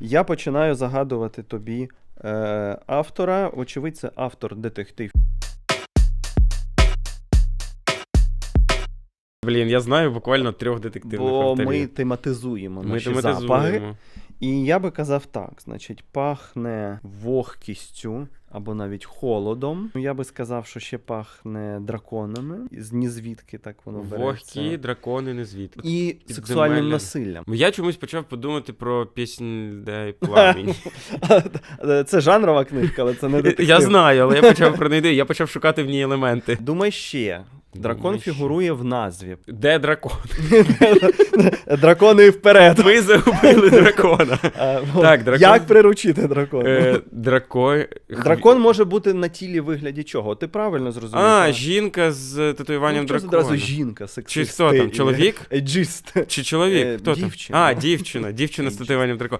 Я починаю загадувати тобі е, автора. Очевидь, це автор детектив. Блін, я знаю буквально трьох детективних Бо авторів. ми тематизуємо Ми наші тематизуємо. тематизуємо. І я би казав так: значить, пахне вогкістю або навіть холодом. Я би сказав, що ще пахне драконами, з ні звідки так воно береться. Вогкі, дракони, не звідки. І Підземелля. сексуальним насиллям. Я чомусь почав подумати про піснь де пламінь. Це жанрова книжка, але це не детектив. Я знаю, але я почав про неї. Я почав шукати в ній елементи. Думай ще. Дракон фігурує в назві. Де дракон? Дракони вперед. Ми загубили дракона. Так, дракон- Як приручити дракона? Е, Дракон. Дракон може бути на тілі вигляді чого? Ти правильно зрозумів. А, жінка з татуюванням Ну, що це дракона. одразу жінка, сексист. Чи хто там, чоловік? Еджист. Чи чоловік? Е, Хто дівчина. там? А, дівчина. Дівчина з татуюванням дракона.